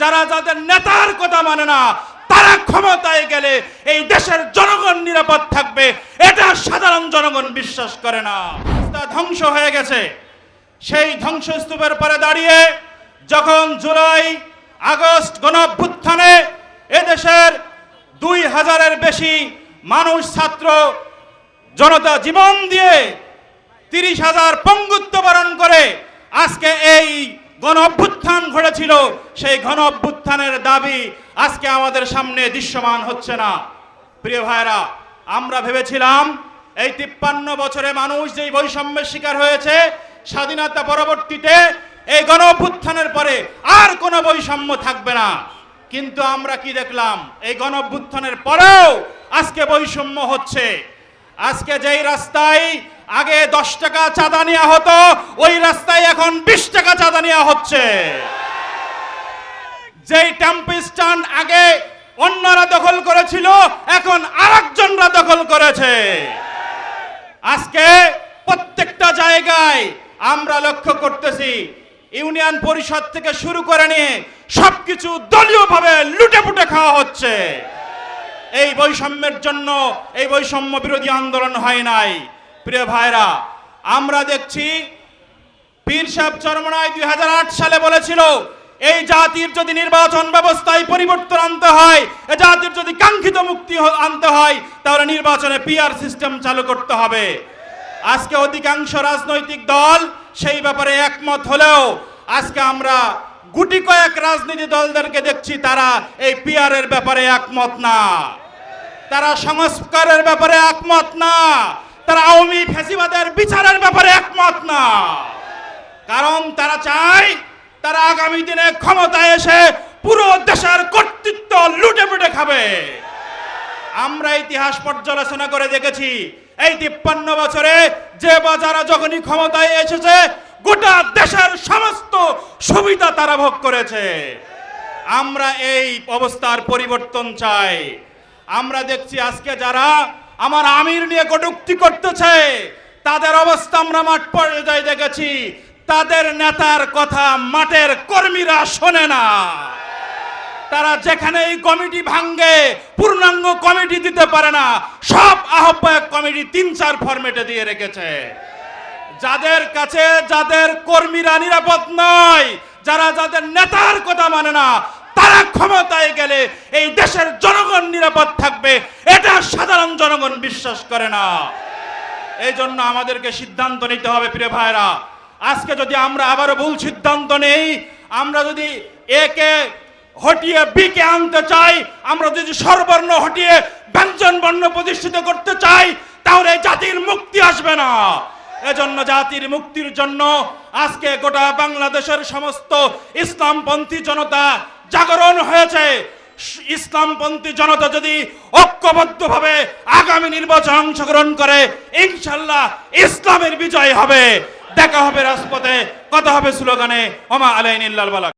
যারা যাদের নেতার কথা মানে না, তারা ক্ষমতায় গেলে এই দেশের জনগণ নিরাপদ থাকবে। এটা সাধারণ জনগণ বিশ্বাস করে না। তা ধ্বংস হয়ে গেছে। সেই ধ্বংসস্তূপের পরে দাঁড়িয়ে যখন জুলাই, আগস্ট গণঅভ্যুত্থানে এদেশের দুই হাজারের বেশি মানুষ ছাত্র জনতা জীবন দিয়ে তিরিশ হাজার পঙ্গুত্ব বরণ করে ঘটেছিল সেই গণ অভ্যুত্থানের দাবি আজকে আমাদের সামনে দৃশ্যমান হচ্ছে না। প্রিয় ভাইরা আমরা ভেবেছিলাম এই তিপ্পান্ন বছরে মানুষ যেই বৈষম্যের শিকার হয়েছে, স্বাধীনতা পরবর্তীতে এই গণ অভ্যুত্থানের পরে আর কোনো বৈষম্য থাকবে না। কিন্তু আমরা কি দেখলাম? এই গণ অভ্যুত্থানের পরেও আজকে বৈষম্য হচ্ছে। আজকে যেই রাস্তায় আগে দশ টাকা চাঁদা নেওয়া হতো, ওই রাস্তায় এখন বিশ টাকা চাঁদা নেওয়া হচ্ছে। যেই টেম্পো স্ট্যান্ড আগে, অন্যরা দখল করেছিল, এখন আরেকজনরা দখল করেছে। আজকে প্রত্যেকটা জায়গায় আমরা লক্ষ্য করতেছি, ইউনিয়ন পরিষদ থেকে শুরু করে নিয়ে সবকিছু দলীয়ভাবে লুটে পুটে খাওয়া হচ্ছে। এই বৈষম্যের জন্য এই বৈষম্য বিরোধী আন্দোলন হয় নাই। প্রিয় ভাইরা, আমরা দেখছি, পীর সাহেব চরমনায় দুই সালে বলেছিল এই জাতির যদি নির্বাচন ব্যবস্থায় পরিবর্তন আনতে হয় এ জাতির যদি কাঙ্ক্ষিত মুক্তি আনতে হয়, তাহলে নির্বাচনে পিআর সিস্টেম চালু করতে হবে। আজকে অধিকাংশ রাজনৈতিক দল সেই ব্যাপারে একমত হলেও, আজকে আমরা গুটি কয়েক রাজনীতি দলদেরকে দেখছি, তারা এই পিআর এর ব্যাপারে একমত না। তারা সংস্কারের ব্যাপারে একমত না। তারা আওয়ামী ফেসিবাদের বিচারের ব্যাপারে একমত না। কারণ তারা চায় তারা আগামী দিনে ক্ষমতায় এসে পুরো দেশের কর্তৃত্ব লুটে পুটে খাবে। আমরা ইতিহাস পর্যালোচনা করে দেখেছি, এই তিপ্পান্ন বছরে যে বা যারা যখনই ক্ষমতায় এসেছে, গোটা দেশের সমস্ত সুবিধা তারা ভোগ করেছে। আমরা এই অবস্থার পরিবর্তন চাই। আমরা দেখছি আজকে যারা আমার আমির নিয়ে কটুক্তি করতেছে, তাদের অবস্থা আমরা মাঠ পর্যায়ে দেখেছি। তাদের নেতার কথা মাঠের কর্মীরা শোনে না। তারা যেখানে এই কমিটি ভাঙ্গে পূর্ণাঙ্গ কমিটি দিতে পারে না। সব আহ্বায়ক কমিটি তিন চার ফরম্যাটে দিয়ে রেখেছে। যাদের কাছে যাদের কর্মীরা নিরাপদ নয়, যারা যাদের নেতার কথা মানে না, তারা ক্ষমতায় গেলে এই দেশের জনগণ নিরাপদ থাকবে। এটা সাধারণ জনগণ বিশ্বাস করে না। এই জন্য আমাদেরকে সিদ্ধান্ত নিতে হবে, প্রিয় ভাইরা। আজকে যদি আমরা আবারও ভুল সিদ্ধান্ত নেই, আমরা যদি একে হটিয়ে বিকে আনতে চাই, আমরা যদি সর্বর্ণ হটিয়ে ব্যঞ্জন বর্ণ প্রতিষ্ঠিত করতে চাই, তাহলে জাতির মুক্তি আসবে না। এজন্য জাতির মুক্তির জন্য আজকে গোটা বাংলাদেশের সমস্ত ইসলামপন্থী জনতা জাগরণ হয়েছে। ইসলামপন্থী জনতা যদি ঐক্যবদ্ধভাবে আগামী নির্বাচন অংশগ্রহণ করে, ইনশাল্লাহ ইসলামের বিজয় হবে। দেখা হবে রাজপথে কথা হবে স্লোগানে ওমা আলাইন ইল্লাল বালাক।